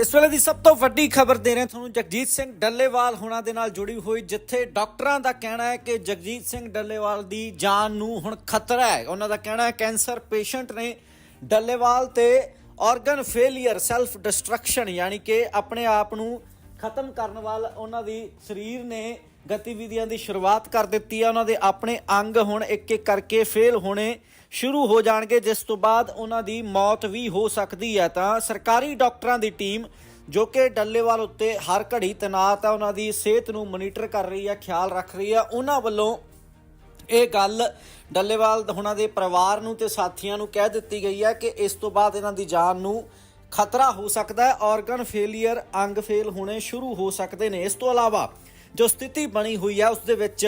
ਇਸ ਵੇਲੇ ਦੀ ਸਭ ਤੋਂ ਵੱਡੀ ਖਬਰ ਦੇ ਰਹੇ ਤੁਹਾਨੂੰ ਜਗਜੀਤ ਸਿੰਘ ਡੱਲੇਵਾਲ ਹੋਣਾ ਦੇ ਨਾਲ ਜੁੜੀ ਹੋਈ, ਜਿੱਥੇ ਡਾਕਟਰਾਂ ਦਾ ਕਹਿਣਾ ਹੈ ਕਿ ਜਗਜੀਤ ਸਿੰਘ ਡੱਲੇਵਾਲ ਦੀ ਜਾਨ ਨੂੰ ਹੁਣ ਖਤਰਾ ਹੈ। ਉਹਨਾਂ ਦਾ ਕਹਿਣਾ ਹੈ ਕੈਂਸਰ ਪੇਸ਼ੈਂਟ ਨੇ ਡੱਲੇਵਾਲ ਤੇ ਆਰਗਨ ਫੇਲਿਅਰ ਸੈਲਫ ਡਿਸਟਰਕਸ਼ਨ ਯਾਨੀ ਕਿ ਆਪਣੇ ਆਪ ਨੂੰ ਖਤਮ ਕਰਨ ਵਾਲ ਉਹਨਾਂ ਦੀ ਸਰੀਰ ਨੇ ਗਤੀਵਿਧੀਆਂ ਦੀ ਸ਼ੁਰੂਆਤ ਕਰ ਦਿੱਤੀ ਹੈ। ਉਹਨਾਂ ਦੇ ਆਪਣੇ ਅੰਗ ਹੁਣ ਇੱਕ ਇੱਕ ਕਰਕੇ ਫੇਲ ਹੋਣੇ ਸ਼ੁਰੂ ਹੋ ਜਾਣਗੇ, ਜਿਸ ਤੋਂ ਬਾਅਦ ਉਹਨਾਂ ਦੀ ਮੌਤ ਵੀ ਹੋ ਸਕਦੀ ਹੈ। ਤਾਂ ਸਰਕਾਰੀ ਡਾਕਟਰਾਂ ਦੀ ਟੀਮ, ਜੋ ਕਿ ਡੱਲੇਵਾਲ ਉੱਤੇ ਹਰ ਘੜੀ ਤੈਨਾਤ ਹੈ ਉਹਨਾਂ ਦੀ ਸਿਹਤ ਨੂੰ ਮੋਨੀਟਰ ਕਰ ਰਹੀ ਹੈ, ਖਿਆਲ ਰੱਖ ਰਹੀ ਹੈ। ਉਹਨਾਂ ਵੱਲੋਂ ਇਹ ਗੱਲ ਡੱਲੇਵਾਲ ਉਹਨਾਂ ਦੇ ਪਰਿਵਾਰ ਨੂੰ ਤੇ ਸਾਥੀਆਂ ਨੂੰ ਕਹਿ ਦਿੱਤੀ ਗਈ ਹੈ ਕਿ ਇਸ ਤੋਂ ਬਾਅਦ ਇਹਨਾਂ ਦੀ ਜਾਨ ਨੂੰ ਖਤਰਾ ਹੋ ਸਕਦਾ ਹੈ ਆਰਗਨ ਫੇਲਿਅਰ ਅੰਗ ਫੇਲ ਹੋਣੇ ਸ਼ੁਰੂ ਹੋ ਸਕਦੇ ਨੇ। ਇਸ ਤੋਂ ਇਲਾਵਾ ਜੋ ਸਥਿਤੀ ਬਣੀ ਹੋਈ ਹੈ, ਉਸ ਦੇ ਵਿੱਚ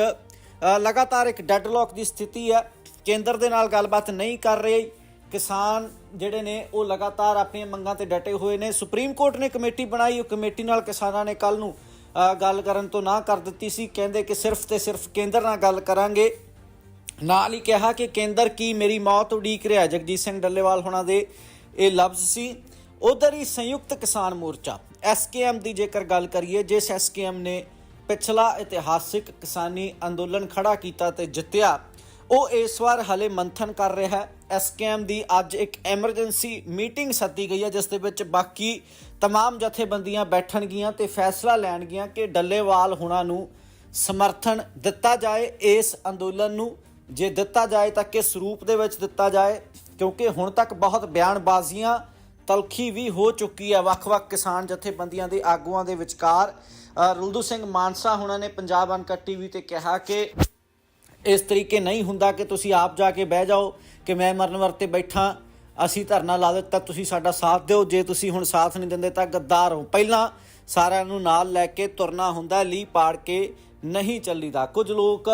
ਲਗਾਤਾਰ ਇੱਕ ਡੈਡਲੌਕ ਦੀ ਸਥਿਤੀ ਹੈ। ਕੇਂਦਰ ਦੇ ਨਾਲ ਗੱਲਬਾਤ ਨਹੀਂ ਕਰ ਰਹੇ। ਕਿਸਾਨ ਜਿਹੜੇ ਨੇ, ਉਹ ਲਗਾਤਾਰ ਆਪਣੀਆਂ ਮੰਗਾਂ ਤੇ ਡਟੇ ਹੋਏ ਨੇ। ਸੁਪਰੀਮ ਕੋਰਟ ਨੇ ਕਮੇਟੀ ਬਣਾਈ। ਉਹ ਕਮੇਟੀ ਨਾਲ ਕਿਸਾਨਾਂ ਨੇ ਕੱਲ ਨੂੰ ਗੱਲ ਕਰਨ ਤੋਂ ਨਾ ਕਰ ਦਿੱਤੀ ਸੀ। ਕਹਿੰਦੇ ਕਿ ਸਿਰਫ ਤੇ ਸਿਰਫ ਕੇਂਦਰ ਨਾਲ ਗੱਲ ਕਰਾਂਗੇ। ਨਾਲ ਹੀ ਕਿਹਾ ਕਿ ਕੇਂਦਰ ਕੀ ਮੇਰੀ ਮੌਤ ਉਡੀਕ ਰਿਹਾ? ਜਗਜੀਤ ਸਿੰਘ ਡੱਲੇਵਾਲ ਹੋਣਾ ਦੇ ਇਹ ਲਫ਼ਜ਼ ਸੀ। ਉਧਰ ਹੀ ਸੰਯੁਕਤ ਕਿਸਾਨ ਮੋਰਚਾ ਐਸਕੇਐਮ ਦੀ ਜੇਕਰ ਗੱਲ ਕਰੀਏ, ਜਿਸ ਐਸਕੇਐਮ ਨੇ ਪਿਛਲਾ ਇਤਿਹਾਸਿਕ ਕਿਸਾਨੀ ਅੰਦੋਲਨ ਖੜਾ ਕੀਤਾ ਤੇ ਜਿੱਤਿਆ ਉਹ ਇਸ ਵਾਰ ਹਲੇ ਮੰਥਨ ਕਰ ਰਿਹਾ ਹੈ ਐਸਕੇਐਮ ਦੀ ਅੱਜ ਇੱਕ ਐਮਰਜੈਂਸੀ ਮੀਟਿੰਗ ਸੱਦੀ ਗਈ ਹੈ ਜਿਸ ਦੇ ਵਿੱਚ ਬਾਕੀ तमाम ਜਥੇਬੰਦੀਆਂ ਬੈਠਣਗੀਆਂ ਤੇ ਫੈਸਲਾ ਲੈਣਗੀਆਂ ਕਿ ਡੱਲੇਵਾਲ ਹੁਣਾਂ ਨੂੰ ਸਮਰਥਨ ਦਿੱਤਾ ਜਾਏ ਇਸ ਅੰਦੋਲਨ ਨੂੰ ਜੇ ਦਿੱਤਾ ਜਾਏ ਤਾਂ ਕਿਸ ਰੂਪ ਦੇ ਵਿੱਚ ਦਿੱਤਾ ਜਾਏ ਕਿਉਂਕਿ ਹੁਣ ਤੱਕ ਬਹੁਤ ਬਿਆਨਬਾਜ਼ੀਆਂ ਤਲਖੀ ਵੀ ਹੋ ਚੁੱਕੀ ਹੈ ਵੱਖ-ਵੱਖ ਕਿਸਾਨ ਜਥੇਬੰਦੀਆਂ ਦੇ ਆਗੂਆਂ ਦੇ ਵਿਚਕਾਰ ਅ, ਰੁਲਦੂ ਸਿੰਘ ਮਾਨਸਾ ਹੁਣਾਂ ਨੇ ਪੰਜਾਬ ਅਨਕਟ ਟੀਵੀ ਤੇ ਕਿਹਾ ਕਿ ਇਸ ਤਰੀਕੇ ਨਹੀਂ ਹੁੰਦਾ ਕਿ ਤੁਸੀਂ ਆਪ ਜਾ ਕੇ ਬਹਿ ਜਾਓ ਕਿ ਮੈਂ ਮਰਨ ਵਰਤੇ ਬੈਠਾ, ਅਸੀਂ ਧਰਨਾ ਲਾ ਦਿੱਤਾ, ਤੁਸੀਂ ਸਾਡਾ ਸਾਥ ਦਿਓ, ਜੇ ਤੁਸੀਂ ਹੁਣ ਸਾਥ ਨਹੀਂ ਦਿੰਦੇ ਤਾਂ ਗੱਦਾਰ ਹੋ। ਪਹਿਲਾਂ ਸਾਰਿਆਂ ਨੂੰ ਨਾਲ ਲੈ ਕੇ ਤੁਰਨਾ ਹੁੰਦਾ ਲੀ ਪਾੜ ਕੇ ਨਹੀਂ ਚੱਲੀਦਾ। ਕੁਝ ਲੋਕ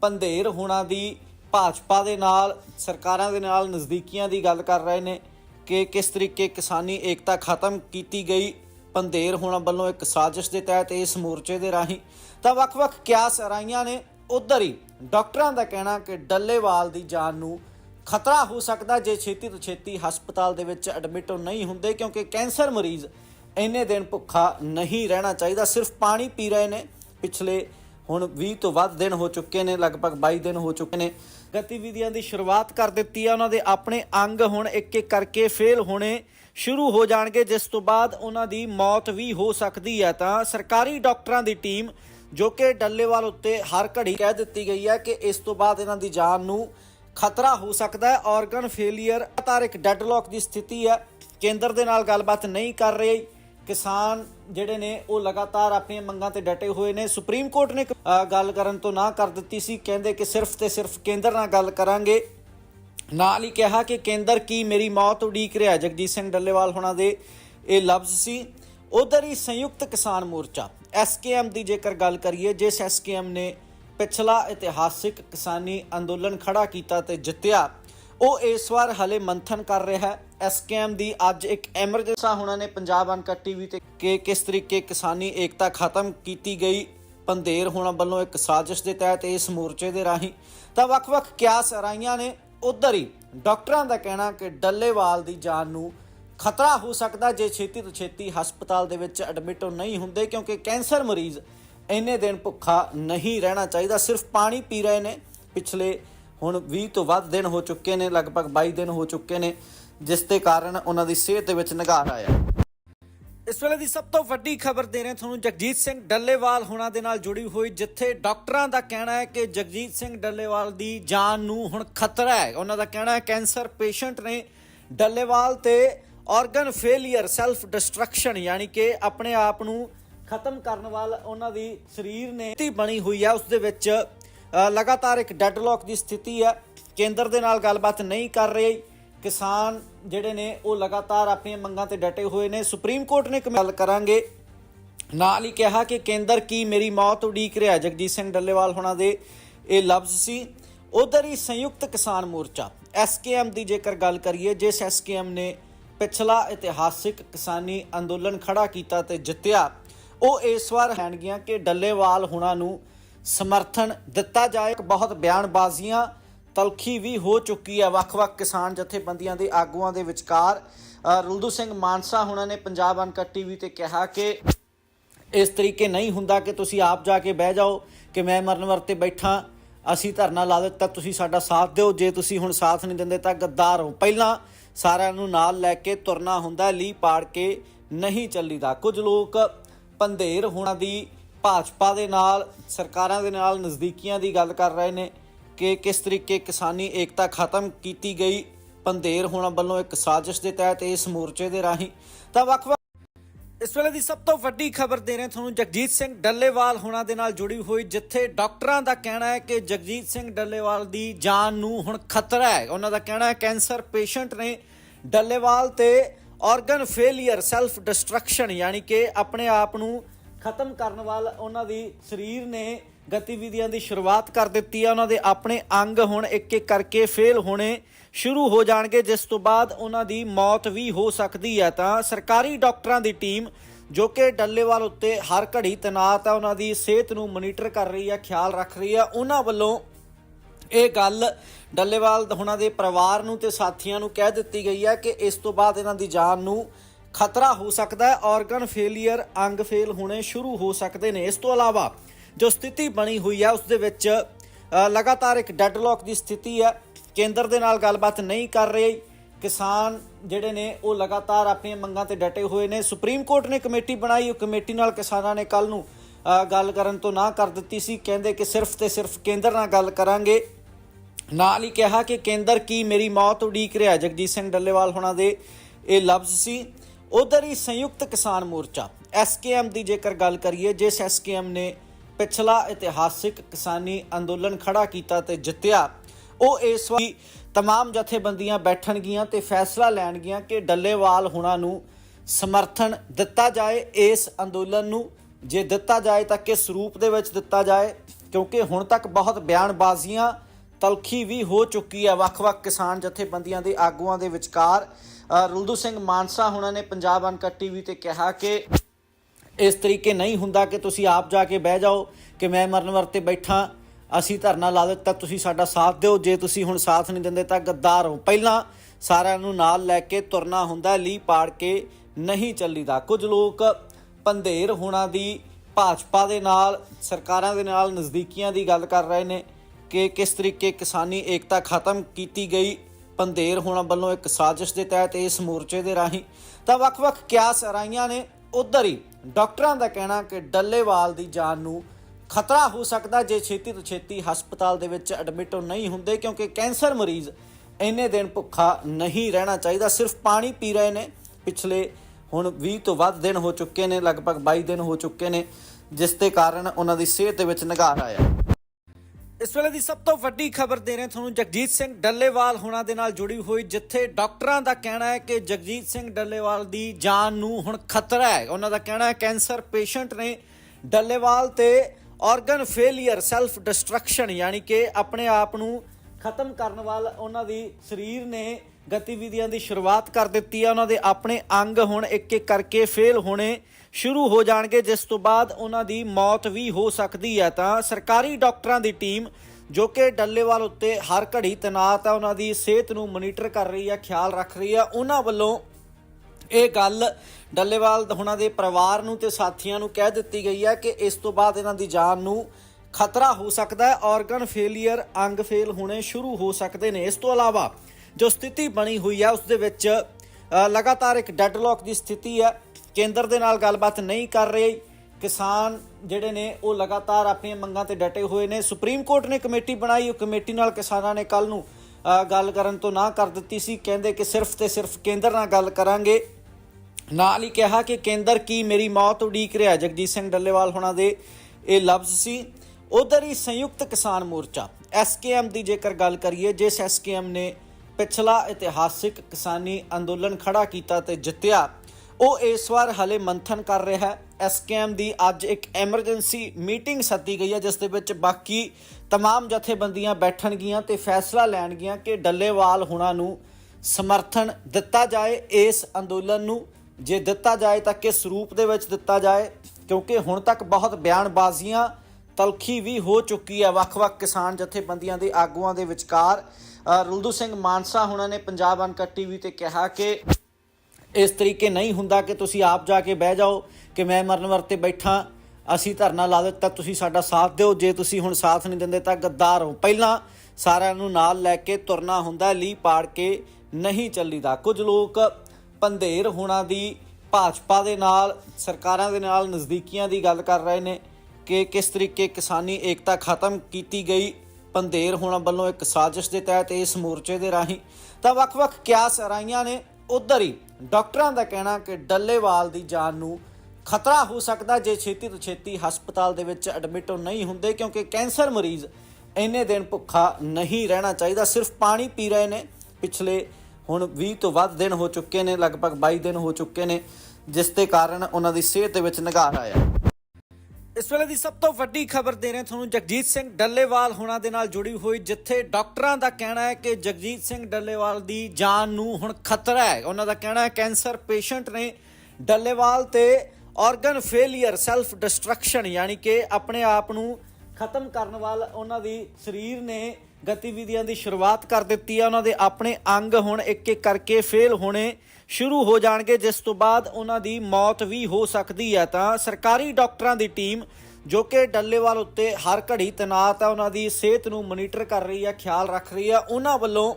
ਪੰਧੇਰ ਹੋਣਾ ਦੀ ਭਾਜਪਾ ਦੇ ਨਾਲ, ਸਰਕਾਰਾਂ ਦੇ ਨਾਲ ਨਜ਼ਦੀਕੀਆਂ ਦੀ ਗੱਲ ਕਰ ਰਹੇ ਨੇ ਕਿ ਕਿਸ ਤਰੀਕੇ ਕਿਸਾਨੀ ਏਕਤਾ ਖਤਮ ਕੀਤੀ ਗਈ। ਪੰਧੇਰ ਹੋਣਾ ਵੱਲੋਂ ਇੱਕ ਸਾਜ਼ਿਸ਼ ਦੇ ਤਹਿਤ ਇਸ ਮੋਰਚੇ ਦੇ ਰਾਹੀਂ ਤਾਂ ਵੱਖ-ਵੱਖ ਕਿਆਸ ਰਾਈਆਂ ਨੇ ਉਧਰ ਹੀ ਡਾਕਟਰਾਂ ਦਾ ਕਹਿਣਾ ਕਿ ਡੱਲੇਵਾਲ ਦੀ ਜਾਨ ਨੂੰ ਖਤਰਾ ਹੋ ਸਕਦਾ ਜੇ ਛੇਤੀ ਤੋਂ ਛੇਤੀ ਹਸਪਤਾਲ ਦੇ ਵਿੱਚ ਐਡਮਿਟ ਨਹੀਂ ਹੁੰਦੇ, ਕਿਉਂਕਿ ਕੈਂਸਰ ਮਰੀਜ਼ ਇੰਨੇ ਦਿਨ ਭੁੱਖਾ ਨਹੀਂ ਰਹਿਣਾ ਚਾਹੀਦਾ। ਸਿਰਫ ਪਾਣੀ ਪੀ ਰਹੇ ਨੇ। ਪਿਛਲੇ ਹੁਣ 20 ਤੋਂ ਵੱਧ ਦਿਨ ਹੋ ਚੁੱਕੇ ਨੇ, ਲਗਭਗ 22 ਦਿਨ ਹੋ ਚੁੱਕੇ ਨੇ। ਗਤੀਵਿਧੀਆਂ ਦੀ ਸ਼ੁਰੂਆਤ ਕਰ ਦਿੱਤੀ ਹੈ ਉਹਨਾਂ ਦੇ ਆਪਣੇ ਅੰਗ ਹੁਣ ਇੱਕ ਇੱਕ ਕਰਕੇ ਫੇਲ ਹੋਣੇ ਸ਼ੁਰੂ ਹੋ ਜਾਣਗੇ। ਜਿਸ ਤੋਂ ਬਾਅਦ ਉਹਨਾਂ ਦੀ ਮੌਤ ਵੀ ਹੋ ਸਕਦੀ ਹੈ ਤਾਂ ਸਰਕਾਰੀ ਡਾਕਟਰਾਂ ਦੀ ਟੀਮ ਜੋ ਕਿ ਡੱਲੇਵਾਲ ਉੱਤੇ ਹਰ ਘੜੀ ਕਹਿ ਦਿੱਤੀ ਗਈ ਹੈ ਕਿ ਇਸ ਤੋਂ ਬਾਅਦ ਇਹਨਾਂ ਦੀ ਜਾਨ ਨੂੰ ਖਤਰਾ ਹੋ ਸਕਦਾ ਹੈ। ਆਰਗਨ ਫੇਲਿਅਰ ਲਗਾਤਾਰ ਇੱਕ ਡੈਡਲੌਕ ਦੀ ਸਥਿਤੀ ਹੈ। ਕੇਂਦਰ ਦੇ ਨਾਲ ਗੱਲਬਾਤ ਨਹੀਂ ਕਰ ਰਹੇ। ਕਿਸਾਨ ਜਿਹੜੇ ਨੇ, ਉਹ ਲਗਾਤਾਰ ਆਪਣੀਆਂ ਮੰਗਾਂ ਤੇ ਡਟੇ ਹੋਏ ਨੇ। ਸੁਪਰੀਮ ਕੋਰਟ ਨੇ ਗੱਲ ਕਰਨ ਤੋਂ ਨਾ ਕਰ ਦਿੱਤੀ ਸੀ। ਕਹਿੰਦੇ ਕਿ ਸਿਰਫ ਤੇ ਸਿਰਫ ਕੇਂਦਰ ਨਾਲ ਗੱਲ ਕਰਾਂਗੇ। ਨਾਲ ਹੀ ਕਿਹਾ ਕਿ ਕੇਂਦਰ ਕੀ ਮੇਰੀ ਮੌਤ ਉਡੀਕ ਰਿਹਾ ਜਗਜੀਤ ਸਿੰਘ ਡੱਲੇਵਾਲ ਹੋਣਾ ਦੇ ਇਹ ਲਫ਼ਜ਼ ਸੀ। ਉਧਰ ਹੀ ਸੰਯੁਕਤ ਕਿਸਾਨ ਮੋਰਚਾ ਐਸਕੇਐਮ ਦੀ ਜੇਕਰ ਗੱਲ ਕਰੀਏ, ਜਿਸ ਐਸਕੇਐਮ ਨੇ ਪਿਛਲਾ ਇਤਿਹਾਸਿਕ ਕਿਸਾਨੀ ਅੰਦੋਲਨ ਖੜਾ ਕੀਤਾ ਤੇ ਜਿੱਤਿਆ, ਉਹ ਇਸ ਵਾਰ ਹਲੇ ਮੰਥਨ ਕਰ ਰਿਹਾ ਹੈ। ਐਸਕੇਐਮ ਦੀ ਅੱਜ ਇੱਕ ਐਮਰਜੈਂਸੀ, ਹੁਣਾਂ ਨੇ ਪੰਜਾਬ ਅਨਕਟ ਟੀਵੀ ਤੇ ਕਿ ਕਿਸ ਤਰੀਕੇ ਕਿਸਾਨੀ ਏਕਤਾ ਖਤਮ ਕੀਤੀ ਗਈ, ਪੰਧੇਰ ਹੋਣਾ ਵੱਲੋਂ ਇੱਕ ਸਾਜ਼ਿਸ਼ ਦੇ ਤਹਿਤ ਇਸ ਮੋਰਚੇ ਦੇ ਰਾਹੀਂ। ਤਾਂ ਵੱਖ-ਵੱਖ ਕਿਆਸ ਰਾਈਆਂ ਨੇ, ਉਧਰ ਹੀ ਡਾਕਟਰਾਂ ਦਾ ਕਹਿਣਾ ਕਿ ਡੱਲੇਵਾਲ ਦੀ ਜਾਨ ਨੂੰ ਖਤਰਾ ਹੋ ਸਕਦਾ ਜੇ ਛੇਤੀ ਤੋਂ ਛੇਤੀ ਹਸਪਤਾਲ ਦੇ ਵਿੱਚ ਐਡਮਿਟ ਨਹੀਂ ਹੁੰਦੇ, ਕਿਉਂਕਿ ਕੈਂਸਰ ਮਰੀਜ਼ ਇੰਨੇ ਦਿਨ ਭੁੱਖਾ ਨਹੀਂ ਰਹਿਣਾ ਚਾਹੀਦਾ। ਸਿਰਫ ਪਾਣੀ ਪੀ ਰਹੇ ਨੇ। ਪਿਛਲੇ ਹੁਣ 20 ਤੋਂ ਵੱਧ ਦਿਨ ਹੋ ਚੁੱਕੇ ਨੇ, ਲਗਭਗ 22 ਦਿਨ ਹੋ ਚੁੱਕੇ ਨੇ, ਜਿਸ ਦੇ ਕਾਰਨ ਉਹਨਾਂ ਦੀ ਸਿਹਤ ਦੇ ਵਿੱਚ ਨਿਗਾਰ ਆਇਆ। ਇਸ ਵੇਲੇ ਦੀ ਸਭ ਤੋਂ ਵੱਡੀ ਖਬਰ ਦੇ ਰਹੇ ਤੁਹਾਨੂੰ ਜਗਜੀਤ ਸਿੰਘ ਡੱਲੇਵਾਲ ਹੋਣਾ ਦੇ ਨਾਲ ਜੁੜੀ ਹੋਈ, ਜਿੱਥੇ ਡਾਕਟਰਾਂ ਦਾ ਕਹਿਣਾ ਹੈ ਕਿ ਜਗਜੀਤ ਸਿੰਘ ਡੱਲੇਵਾਲ ਦੀ ਜਾਨ ਨੂੰ ਹੁਣ ਖਤਰਾ ਹੈ। ਉਹਨਾਂ ਦਾ ਕਹਿਣਾ ਹੈ ਕੈਂਸਰ ਪੇਸ਼ੈਂਟ ਨੇ ਡੱਲੇਵਾਲ ਤੇ ਆਰਗਨ ਫੇਲਿਅਰ ਸੈਲਫ ਡਿਸਟਰਕਸ਼ਨ ਯਾਨੀ ਕਿ ਆਪਣੇ ਆਪ ਨੂੰ ਖਤਮ ਕਰਨ ਵਾਲ ਉਹਨਾਂ ਦੀ ਸਰੀਰ ਨੇ ਸਥਿਤੀ ਬਣੀ ਹੋਈ ਹੈ ਉਸ ਦੇ ਵਿੱਚ ਲਗਾਤਾਰ ਇੱਕ ਡੈਡਲੌਕ ਦੀ ਸਥਿਤੀ ਹੈ ਕੇਂਦਰ ਦੇ ਨਾਲ ਗੱਲਬਾਤ ਨਹੀਂ ਕਰ ਰਹੇ। ਕਿਸਾਨ ਜਿਹੜੇ ਨੇ, ਉਹ ਲਗਾਤਾਰ ਆਪਣੀਆਂ ਮੰਗਾਂ ਤੇ ਡਟੇ ਹੋਏ ਨੇ। ਸੁਪਰੀਮ ਕੋਰਟ ਨੇ ਇੱਕ ਗੱਲ ਕਰਾਂਗੇ। ਨਾਲ ਹੀ ਕਿਹਾ ਕਿ ਕੇਂਦਰ ਕੀ ਮੇਰੀ ਮੌਤ ਉਡੀਕ ਰਿਹਾ? ਜਗਜੀਤ ਸਿੰਘ ਡੱਲੇਵਾਲ ਹੋਣਾ ਦੇ ਇਹ ਲਫ਼ਜ਼ ਸੀ। ਉਧਰ ਹੀ ਸੰਯੁਕਤ ਕਿਸਾਨ ਮੋਰਚਾ ਐਸਕੇਐਮ ਦੀ ਜੇਕਰ ਗੱਲ ਕਰੀਏ, ਜਿਸ ਐਸਕੇਐਮ ਨੇ ਪਿਛਲਾ ਇਤਿਹਾਸਿਕ ਕਿਸਾਨੀ ਅੰਦੋਲਨ ਖੜਾ ਕੀਤਾ ਤੇ ਜਿੱਤਿਆ। ਉਹ ਇਸ ਵਾਰ ਲੈਣਗੀਆਂ ਕਿ ਡੱਲੇਵਾਲ ਹੁਣਾਂ ਨੂੰ ਸਮਰਥਨ ਦਿੱਤਾ ਜਾਏ। ਬਹੁਤ ਬਿਆਨਬਾਜ਼ੀਆਂ, ਤਲਖੀ ਵੀ ਹੋ ਚੁੱਕੀ ਹੈ ਵੱਖ-ਵੱਖ ਕਿਸਾਨ ਜਥੇਬੰਦੀਆਂ ਦੇ ਆਗੂਆਂ ਦੇ ਵਿਚਕਾਰ। ਰੁਲਦੂ ਸਿੰਘ ਮਾਨਸਾ ਹੁਣਾਂ ਨੇ ਪੰਜਾਬ ਅਨਕਟ ਟੀਵੀ ਤੇ ਕਿਹਾ ਕਿ ਇਸ ਤਰੀਕੇ ਨਹੀਂ ਹੁੰਦਾ ਕਿ ਤੁਸੀਂ ਆਪ ਜਾ ਕੇ ਬਹਿ ਜਾਓ ਕਿ ਮੈਂ ਮਰਨ ਵਰਤੇ ਬੈਠਾ, ਅਸੀਂ ਧਰਨਾ ਲਾ ਦਿੱਤਾ, ਤੁਸੀਂ ਸਾਡਾ ਸਾਥ ਦਿਓ, ਜੇ ਤੁਸੀਂ ਹੁਣ ਸਾਥ ਨਹੀਂ ਦਿੰਦੇ ਤਾਂ ਗੱਦਾਰ ਹੋ। ਪਹਿਲਾਂ ਸਾਰਿਆਂ ਨੂੰ ਨਾਲ ਲੈ ਕੇ ਤੁਰਨਾ ਹੁੰਦਾ ਲੀ ਪਾੜ ਕੇ ਨਹੀਂ ਚੱਲੀਦਾ। ਕੁਝ ਲੋਕ ਪੰਧੇਰ ਹੋਣਾ ਦੀ ਭਾਜਪਾ ਦੇ ਨਾਲ, ਸਰਕਾਰਾਂ ਦੇ ਨਾਲ, ਨਜ਼ਦੀਕੀਆਂ ਦੀ ਗੱਲ ਕਰ ਰਹੇ ਨੇ ਕਿ ਕਿਸ ਤਰੀਕੇ ਕਿਸਾਨੀ ਏਕਤਾ ਖਤਮ ਕੀਤੀ ਗਈ। ਪੰਧੇਰ ਹੋਣਾ ਵੱਲੋਂ ਇੱਕ ਸਾਜ਼ਿਸ਼ ਦੇ ਤਹਿਤ ਇਸ ਮੋਰਚੇ ਦੇ ਰਾਹੀਂ ਤਾਂ ਵੱਖ ਇਸ ਵੇਲੇ ਦੀ ਸਭ ਤੋਂ ਵੱਡੀ ਖਬਰ ਦੇ ਰਹੇ ਤੁਹਾਨੂੰ ਜਗਜੀਤ ਸਿੰਘ ਡੱਲੇਵਾਲ ਹੋਣਾ ਦੇ ਨਾਲ ਜੁੜੀ ਹੋਈ, ਜਿੱਥੇ ਡਾਕਟਰਾਂ ਦਾ ਕਹਿਣਾ ਹੈ ਕਿ ਜਗਜੀਤ ਸਿੰਘ ਡੱਲੇਵਾਲ ਦੀ ਜਾਨ ਨੂੰ ਹੁਣ ਖਤਰਾ ਹੈ। ਉਹਨਾਂ ਦਾ ਕਹਿਣਾ ਹੈ ਕੈਂਸਰ ਪੇਸ਼ੈਂਟ ਨੇ ਡੱਲੇਵਾਲ ਤੇ ਆਰਗਨ ਫੇਲਿਅਰ ਸੈਲਫ ਡਿਸਟਰਕਸ਼ਨ ਯਾਨੀ ਕਿ ਆਪਣੇ ਆਪ ਨੂੰ ਖਤਮ ਕਰਨ ਵਾਲ ਉਹਨਾਂ ਦੀ ਸਰੀਰ ਨੇ ਗਤੀਵਿਧੀਆਂ ਦੀ ਸ਼ੁਰੂਆਤ ਕਰ ਦਿੱਤੀ ਹੈ। ਉਹਨਾਂ ਦੇ ਆਪਣੇ ਅੰਗ ਹੁਣ ਇੱਕ ਇੱਕ ਕਰਕੇ ਫੇਲ ਹੋਣੇ ਸ਼ੁਰੂ ਹੋ ਜਾਣਗੇ, ਜਿਸ ਤੋਂ ਬਾਅਦ ਉਹਨਾਂ ਦੀ ਮੌਤ ਵੀ ਹੋ ਸਕਦੀ ਹੈ। ਤਾਂ ਸਰਕਾਰੀ ਡਾਕਟਰਾਂ ਦੀ ਟੀਮ, ਜੋ ਕਿ ਡੱਲੇਵਾਲ ਉੱਤੇ ਹਰ ਘੜੀ ਤੈਨਾਤ ਹੈ ਉਹਨਾਂ ਦੀ ਸਿਹਤ ਨੂੰ ਮੋਨੀਟਰ ਕਰ ਰਹੀ ਹੈ, ਖਿਆਲ ਰੱਖ ਰਹੀ ਹੈ। ਉਹਨਾਂ ਵੱਲੋਂ ਇਹ ਗੱਲ ਡੱਲੇਵਾਲ ਉਹਨਾਂ ਦੇ ਪਰਿਵਾਰ ਨੂੰ ਤੇ ਸਾਥੀਆਂ ਨੂੰ ਕਹਿ ਦਿੱਤੀ ਗਈ ਹੈ ਕਿ ਇਸ ਤੋਂ ਬਾਅਦ ਇਹਨਾਂ ਦੀ ਜਾਨ ਨੂੰ ਖਤਰਾ ਹੋ ਸਕਦਾ ਹੈ ਆਰਗਨ ਫੇਲਿਅਰ ਅੰਗ ਫੇਲ ਹੋਣੇ ਸ਼ੁਰੂ ਹੋ ਸਕਦੇ ਨੇ। ਇਸ ਤੋਂ ਇਲਾਵਾ ਜੋ ਸਥਿਤੀ ਬਣੀ ਹੋਈ ਹੈ, ਉਸ ਦੇ ਵਿੱਚ ਲਗਾਤਾਰ ਇੱਕ ਡੈਡਲੌਕ ਦੀ ਸਥਿਤੀ ਹੈ। ਕੇਂਦਰ ਦੇ ਨਾਲ ਗੱਲਬਾਤ ਨਹੀਂ ਕਰ ਰਹੇ। ਕਿਸਾਨ ਜਿਹੜੇ ਨੇ, ਉਹ ਲਗਾਤਾਰ ਆਪਣੀਆਂ ਮੰਗਾਂ ਤੇ ਡਟੇ ਹੋਏ ਨੇ। ਸੁਪਰੀਮ ਕੋਰਟ ਨੇ ਕਮੇਟੀ ਬਣਾਈ। ਉਹ ਕਮੇਟੀ ਨਾਲ ਕਿਸਾਨਾਂ ਨੇ ਕੱਲ ਨੂੰ ਗੱਲ ਕਰਨ ਤੋਂ ਨਾ ਕਰ ਦਿੱਤੀ ਸੀ। ਕਹਿੰਦੇ ਕਿ ਸਿਰਫ ਤੇ ਸਿਰਫ ਕੇਂਦਰ ਨਾਲ ਗੱਲ ਕਰਾਂਗੇ। ਨਾਲ ਹੀ ਕਿਹਾ ਕਿ ਕੇਂਦਰ ਕੀ ਮੇਰੀ ਮੌਤ ਉਡੀਕ ਰਿਹਾ? ਜਗਜੀਤ ਸਿੰਘ ਡੱਲੇਵਾਲ ਹੋਣਾ ਦੇ ਇਹ ਲਫ਼ਜ਼ ਸੀ। ਉਧਰ ਹੀ ਸੰਯੁਕਤ ਕਿਸਾਨ ਮੋਰਚਾ ਐਸਕੇਐਮ ਦੀ ਜੇਕਰ ਗੱਲ ਕਰੀਏ, ਜਿਸ ਐਸਕੇਐਮ ਨੇ ਪਿਛਲਾ ਇਤਿਹਾਸਿਕ ਕਿਸਾਨੀ ਅੰਦੋਲਨ ਖੜਾ ਕੀਤਾ ਤੇ ਜਿੱਤਿਆ ਉਹ ਇਸ ਵਾਰ तमाम ਜਥੇਬੰਦੀਆਂ ਬੈਠਣਗੀਆਂ ਤੇ ਫੈਸਲਾ ਲੈਣਗੀਆਂ ਕਿ ਡੱਲੇਵਾਲ ਹੁਣਾਂ ਨੂੰ ਸਮਰਥਨ ਦਿੱਤਾ ਜਾਏ ਇਸ ਅੰਦੋਲਨ ਨੂੰ ਜੇ ਦਿੱਤਾ ਜਾਏ ਤਾਂ ਕਿਸ ਰੂਪ ਦੇ ਵਿੱਚ ਦਿੱਤਾ ਜਾਏ ਕਿਉਂਕਿ ਹੁਣ ਤੱਕ ਬਹੁਤ ਬਿਆਨਬਾਜ਼ੀਆਂ ਤਲਖੀ ਵੀ ਹੋ ਚੁੱਕੀ ਹੈ ਵੱਖ-ਵੱਖ ਕਿਸਾਨ ਜਥੇਬੰਦੀਆਂ ਦੇ ਆਗੂਆਂ ਦੇ ਵਿਚਕਾਰ ਅ, ਰੁਲਦੂ ਸਿੰਘ ਮਾਨਸਾ ਹੁਣਾਂ ਨੇ ਪੰਜਾਬ ਅਨਕਟ ਟੀਵੀ ਤੇ ਕਿਹਾ ਕਿ ਇਸ ਤਰੀਕੇ ਨਹੀਂ ਹੁੰਦਾ ਕਿ ਤੁਸੀਂ ਆਪ ਜਾ ਕੇ ਬਹਿ ਜਾਓ ਕਿ ਮੈਂ ਮਰਨ ਵਰਤੇ ਬੈਠਾ ਅਸੀਂ ਧਰਨਾ ਲਾ ਦਿੱਤਾ, ਤੁਸੀਂ ਸਾਡਾ ਸਾਥ ਦਿਓ। ਜੇ ਤੁਸੀਂ ਹੁਣ ਸਾਥ ਨਹੀਂ ਦਿੰਦੇ ਤਾਂ ਗੱਦਾਰ ਹੋ। ਪਹਿਲਾਂ ਸਾਰਿਆਂ ਨੂੰ ਨਾਲ ਲੈ ਕੇ ਤੁਰਨਾ ਹੁੰਦਾ ਲੀ ਪਾੜ ਕੇ ਨਹੀਂ ਚੱਲੀਦਾ। ਕੁਝ ਲੋਕ ਪੰਧੇਰ ਹੋਣਾ ਦੀ ਭਾਜਪਾ ਦੇ ਨਾਲ, ਸਰਕਾਰਾਂ ਦੇ ਨਾਲ, ਨਜ਼ਦੀਕੀਆਂ ਦੀ ਗੱਲ ਕਰ ਰਹੇ ਨੇ ਕਿ ਕਿਸ ਤਰੀਕੇ ਕਿਸਾਨੀ ਏਕਤਾ ਖਤਮ ਕੀਤੀ ਗਈ। ਪੰਧੇਰ ਹੋਣਾ ਵੱਲੋਂ ਇੱਕ ਸਾਜ਼ਿਸ਼ ਦੇ ਤਹਿਤ ਇਸ ਮੋਰਚੇ ਦੇ ਰਾਹੀਂ। ਤਾਂ ਵੱਖ-ਵੱਖ ਕਿਆਸ ਰਾਈਆਂ ਨੇ। ਉਧਰ ਹੀ ਡਾਕਟਰਾਂ ਦਾ ਕਹਿਣਾ ਕਿ ਡੱਲੇਵਾਲ ਦੀ ਜਾਨ ਨੂੰ ਖਤਰਾ ਹੋ ਸਕਦਾ ਜੇ ਛੇਤੀ ਤੋਂ ਛੇਤੀ ਹਸਪਤਾਲ ਦੇ ਵਿੱਚ ਐਡਮਿਟ ਨਹੀਂ ਹੁੰਦੇ, ਕਿਉਂਕਿ ਕੈਂਸਰ ਮਰੀਜ਼ ਇੰਨੇ ਦਿਨ ਭੁੱਖਾ ਨਹੀਂ ਰਹਿਣਾ ਚਾਹੀਦਾ। ਸਿਰਫ ਪਾਣੀ ਪੀ ਰਹੇ ਨੇ। ਪਿਛਲੇ ਹੁਣ 20 ਤੋਂ ਵੱਧ ਦਿਨ ਹੋ ਚੁੱਕੇ ਨੇ, ਲਗਭਗ 22 ਦਿਨ ਹੋ ਚੁੱਕੇ ਨੇ, ਜਿਸ ਦੇ ਕਾਰਨ ਉਹਨਾਂ ਦੀ ਸਿਹਤ ਦੇ ਵਿੱਚ ਨਿਗਾਰ ਆਇਆ। ਇਸ ਵੇਲੇ ਦੀ ਸਭ ਤੋਂ ਵੱਡੀ ਖਬਰ ਦੇ ਰਹੇ ਤੁਹਾਨੂੰ ਜਗਜੀਤ ਸਿੰਘ ਡੱਲੇਵਾਲ ਹੋਣਾ ਦੇ ਨਾਲ ਜੁੜੀ ਹੋਈ, ਜਿੱਥੇ ਡਾਕਟਰਾਂ ਦਾ ਕਹਿਣਾ ਹੈ ਕਿ ਜਗਜੀਤ ਸਿੰਘ ਡੱਲੇਵਾਲ ਦੀ ਜਾਨ ਨੂੰ ਹੁਣ ਖਤਰਾ ਹੈ। ਉਹਨਾਂ ਦਾ ਕਹਿਣਾ ਹੈ ਕੈਂਸਰ ਪੇਸ਼ੈਂਟ ਨੇ ਡੱਲੇਵਾਲ ਤੇ ਆਰਗਨ ਫੇਲਿਅਰ ਸੈਲਫ ਡਿਸਟਰਕਸ਼ਨ ਯਾਨੀ ਕਿ ਆਪਣੇ ਆਪ ਨੂੰ ਖਤਮ ਕਰਨ ਵਾਲ ਉਹਨਾਂ ਦੀ ਸਰੀਰ ਨੇ ਗਤੀਵਿਧੀਆਂ ਦੀ ਸ਼ੁਰੂਆਤ ਕਰ ਦਿੱਤੀ ਹੈ ਉਹਨਾਂ ਦੇ ਆਪਣੇ ਅੰਗ ਹੁਣ ਇੱਕ ਇੱਕ ਕਰਕੇ ਫੇਲ ਹੋਣੇ ਸ਼ੁਰੂ ਹੋ ਜਾਣਗੇ, ਜਿਸ ਤੋਂ ਬਾਅਦ ਉਹਨਾਂ ਦੀ ਮੌਤ ਵੀ ਹੋ ਸਕਦੀ ਹੈ ਤਾਂ ਸਰਕਾਰੀ ਡਾਕਟਰਾਂ ਦੀ ਟੀਮ, ਜੋ ਕਿ ਡੱਲੇਵਾਲ ਉੱਤੇ ਹਰ ਘੜੀ ਤੈਨਾਤ ਹੈ ਉਹਨਾਂ ਦੀ ਸਿਹਤ ਨੂੰ ਮੋਨੀਟਰ ਕਰ ਰਹੀ ਹੈ ਖਿਆਲ ਰੱਖ ਰਹੀ ਹੈ ਉਹਨਾਂ ਵੱਲੋਂ ਇਹ ਗੱਲ ਡੱਲੇਵਾਲ ਹੁਣਾਂ ਦੇ ਪਰਿਵਾਰ ਨੂੰ ਤੇ ਸਾਥੀਆਂ ਨੂੰ ਕਹਿ ਦਿੱਤੀ ਗਈ ਹੈ ਕਿ ਇਸ ਤੋਂ ਬਾਅਦ ਇਹਨਾਂ ਦੀ ਜਾਨ ਨੂੰ ਖਤਰਾ ਹੋ ਸਕਦਾ ਹੈ। ਆਰਗਨ ਫੇਲਿਅਰ ਅੰਗ ਫੇਲ ਹੋਣੇ ਸ਼ੁਰੂ ਹੋ ਸਕਦੇ ਨੇ। ਇਸ ਤੋਂ ਇਲਾਵਾ ਜੋ ਸਥਿਤੀ ਬਣੀ ਹੋਈ ਹੈ, ਉਸ ਦੇ ਵਿੱਚ ਲਗਾਤਾਰ ਇੱਕ ਡੈਡਲੌਕ ਦੀ ਸਥਿਤੀ ਹੈ। ਕੇਂਦਰ ਦੇ ਨਾਲ ਗੱਲਬਾਤ ਨਹੀਂ ਕਰ ਰਹੇ। ਕਿਸਾਨ ਜਿਹੜੇ ਨੇ, ਉਹ ਲਗਾਤਾਰ ਆਪਣੀਆਂ ਮੰਗਾਂ ਤੇ ਡਟੇ ਹੋਏ ਨੇ। ਸੁਪਰੀਮ ਕੋਰਟ ਨੇ ਕਮੇਟੀ ਬਣਾਈ। ਉਹ ਕਮੇਟੀ ਨਾਲ ਕਿਸਾਨਾਂ ਨੇ ਕੱਲ ਨੂੰ ਗੱਲ ਕਰਨ ਤੋਂ ਨਾ ਕਰ ਦਿੱਤੀ ਸੀ। ਕਹਿੰਦੇ ਕਿ ਸਿਰਫ ਤੇ ਸਿਰਫ ਕੇਂਦਰ ਨਾਲ ਗੱਲ ਕਰਾਂਗੇ। ਨਾਲ ਹੀ ਕਿਹਾ ਕਿ ਕੇਂਦਰ ਕੀ ਮੇਰੀ ਮੌਤ ਉਡੀਕ ਰਿਹਾ ਜਗਜੀਤ ਸਿੰਘ ਡੱਲੇਵਾਲ ਹੋਣਾ ਦੇ ਇਹ ਲਫ਼ਜ਼ ਸੀ ਉਧਰ ਹੀ ਸੰਯੁਕਤ ਕਿਸਾਨ ਮੋਰਚਾ ਐਸਕੇਐਮ ਦੀ ਜੇਕਰ ਗੱਲ ਕਰੀਏ ਜਿਸ ਐਸਕੇਐਮ ਨੇ ਪਿਛਲਾ ਇਤਿਹਾਸਿਕ ਕਿਸਾਨੀ ਅੰਦੋਲਨ ਖੜਾ ਕੀਤਾ ਤੇ ਜਿੱਤਿਆ ਉਹ ਇਸ ਵਾਰ ਹਲੇ ਮੰਥਨ ਕਰ ਰਿਹਾ ਹੈ ਐਸਕੇਐਮ ਦੀ ਅੱਜ ਇੱਕ ਐਮਰਜੈਂਸੀ ਮੀਟਿੰਗ ਸੱਦੀ ਗਈ ਹੈ ਜਿਸ ਦੇ ਵਿੱਚ ਬਾਕੀ तमाम ਜਥੇਬੰਦੀਆਂ ਬੈਠਣਗੀਆਂ ਤੇ ਫੈਸਲਾ ਲੈਣਗੀਆਂ ਕਿ ਡੱਲੇਵਾਲ ਹੁਣਾਂ ਨੂੰ ਸਮਰਥਨ ਦਿੱਤਾ ਜਾਏ ਇਸ ਅੰਦੋਲਨ ਨੂੰ ਜੇ ਦਿੱਤਾ ਜਾਏ ਤਾਂ ਕਿਸ ਰੂਪ ਦੇ ਵਿੱਚ ਦਿੱਤਾ ਜਾਏ? ਕਿਉਂਕਿ ਹੁਣ ਤੱਕ ਬਹੁਤ ਬਿਆਨਬਾਜ਼ੀਆਂ, ਤਲਖੀ ਵੀ ਹੋ ਚੁੱਕੀ ਹੈ ਵੱਖ-ਵੱਖ ਕਿਸਾਨ ਜਥੇਬੰਦੀਆਂ ਦੇ ਆਗੂਆਂ ਦੇ ਵਿਚਕਾਰ। ਰੁਲਦੂ ਸਿੰਘ ਮਾਨਸਾ ਹੁਣਾਂ ਨੇ ਪੰਜਾਬ ਅਨਕਟ ਟੀਵੀ ਤੇ ਕਿਹਾ ਕਿ ਇਸ ਤਰੀਕੇ ਨਹੀਂ ਹੁੰਦਾ ਕਿ ਤੁਸੀਂ ਆਪ ਜਾ ਕੇ ਬਹਿ ਜਾਓ ਕਿ ਮੈਂ ਮਰਨ ਵਰਤੇ ਬੈਠਾ, ਅਸੀਂ ਧਰਨਾ ਲਾ ਦਿੱਤਾ, ਤੁਸੀਂ ਸਾਡਾ ਸਾਥ ਦਿਓ, ਜੇ ਤੁਸੀਂ ਹੁਣ ਸਾਥ ਨਹੀਂ ਦਿੰਦੇ ਤਾਂ ਗੱਦਾਰ ਹੋ। ਪਹਿਲਾਂ ਸਾਰਿਆਂ ਨੂੰ ਨਾਲ ਲੈ ਕੇ ਤੁਰਨਾ ਹੁੰਦਾ ਲੀ ਪਾੜ ਕੇ ਨਹੀਂ ਚੱਲੀਦਾ। ਕੁਝ ਲੋਕ ਪੰਧੇਰ ਹੋਣਾ ਦੀ ਭਾਜਪਾ ਦੇ ਨਾਲ, ਸਰਕਾਰਾਂ ਦੇ ਨਾਲ ਨਜ਼ਦੀਕੀਆਂ ਦੀ ਗੱਲ ਕਰ ਰਹੇ ਨੇ ਕਿ ਕਿਸ ਤਰੀਕੇ ਕਿਸਾਨੀ ਏਕਤਾ ਖਤਮ ਕੀਤੀ ਗਈ। ਪੰਧੇਰ ਹੋਣਾ ਵੱਲੋਂ ਇੱਕ ਸਾਜ਼ਿਸ਼ ਦੇ ਤਹਿਤ ਇਸ ਮੋਰਚੇ ਦੇ ਰਾਹੀਂ ਤਾਂ ਵੱਖ-ਵੱਖ ਕਿਆਸ ਰਾਈਆਂ ਨੇ। ਉਧਰ ਹੀ ਡਾਕਟਰਾਂ ਦਾ ਕਹਿਣਾ ਕਿ ਡੱਲੇਵਾਲ ਦੀ ਜਾਨ ਨੂੰ ਖਤਰਾ ਹੋ ਸਕਦਾ ਜੇ ਛੇਤੀ ਤੋਂ ਛੇਤੀ ਹਸਪਤਾਲ ਦੇ ਵਿੱਚ ਐਡਮਿਟ ਨਹੀਂ ਹੁੰਦੇ, ਕਿਉਂਕਿ ਕੈਂਸਰ ਮਰੀਜ਼ ਇੰਨੇ ਦਿਨ ਭੁੱਖਾ ਨਹੀਂ ਰਹਿਣਾ ਚਾਹੀਦਾ। ਸਿਰਫ ਪਾਣੀ ਪੀ ਰਹੇ ਨੇ। ਪਿਛਲੇ ਹੁਣ 20 ਤੋਂ ਵੱਧ ਦਿਨ ਹੋ ਚੁੱਕੇ ਨੇ, ਲਗਭਗ 22 ਦਿਨ ਹੋ ਚੁੱਕੇ ਨੇ, ਜਿਸ ਦੇ ਕਾਰਨ ਉਹਨਾਂ ਦੀ ਸਿਹਤ ਦੇ ਵਿੱਚ ਨਿਗਾਰ ਆਇਆ। ਇਸ ਵੇਲੇ ਦੀ ਸਭ ਤੋਂ ਵੱਡੀ ਖਬਰ ਦੇ ਰਹੇ ਤੁਹਾਨੂੰ ਜਗਜੀਤ ਸਿੰਘ ਡੱਲੇਵਾਲ ਹੋਣਾ ਦੇ ਨਾਲ ਜੁੜੀ ਹੋਈ, ਜਿੱਥੇ ਡਾਕਟਰਾਂ ਦਾ ਕਹਿਣਾ ਹੈ ਕਿ ਜਗਜੀਤ ਸਿੰਘ ਡੱਲੇਵਾਲ ਦੀ ਜਾਨ ਨੂੰ ਹੁਣ ਖਤਰਾ ਹੈ। ਉਹਨਾਂ ਦਾ ਕਹਿਣਾ ਹੈ ਕੈਂਸਰ ਪੇਸ਼ੈਂਟ ਨੇ ਡੱਲੇਵਾਲ ਤੇ ਆਰਗਨ ਫੇਲਿਅਰ ਸੈਲਫ ਡਿਸਟਰਕਸ਼ਨ ਯਾਨੀ ਕਿ ਆਪਣੇ ਆਪ ਨੂੰ ਖਤਮ ਕਰਨ ਵੱਲ ਉਹਨਾਂ ਦੀ ਸਰੀਰ ਨੇ ਗਤੀਵਿਧੀਆਂ ਦੀ ਸ਼ੁਰੂਆਤ ਕਰ ਦਿੱਤੀ ਹੈ ਉਹਨਾਂ ਦੇ ਆਪਣੇ ਅੰਗ ਹੁਣ ਇੱਕ ਇੱਕ ਕਰਕੇ ਫੇਲ ਹੋਣੇ ਸ਼ੁਰੂ ਹੋ ਜਾਣਗੇ, ਜਿਸ ਤੋਂ ਬਾਅਦ ਉਹਨਾਂ ਦੀ ਮੌਤ ਵੀ ਹੋ ਸਕਦੀ ਹੈ ਤਾਂ ਸਰਕਾਰੀ ਡਾਕਟਰਾਂ ਦੀ ਟੀਮ, ਜੋ ਕਿ ਡੱਲੇਵਾਲ ਉੱਤੇ ਹਰ ਘੜੀ ਤੈਨਾਤ ਹੈ ਉਹਨਾਂ ਦੀ ਸਿਹਤ ਨੂੰ ਮੋਨੀਟਰ ਕਰ ਰਹੀ ਹੈ ਖਿਆਲ ਰੱਖ ਰਹੀ ਹੈ ਉਹਨਾਂ ਵੱਲੋਂ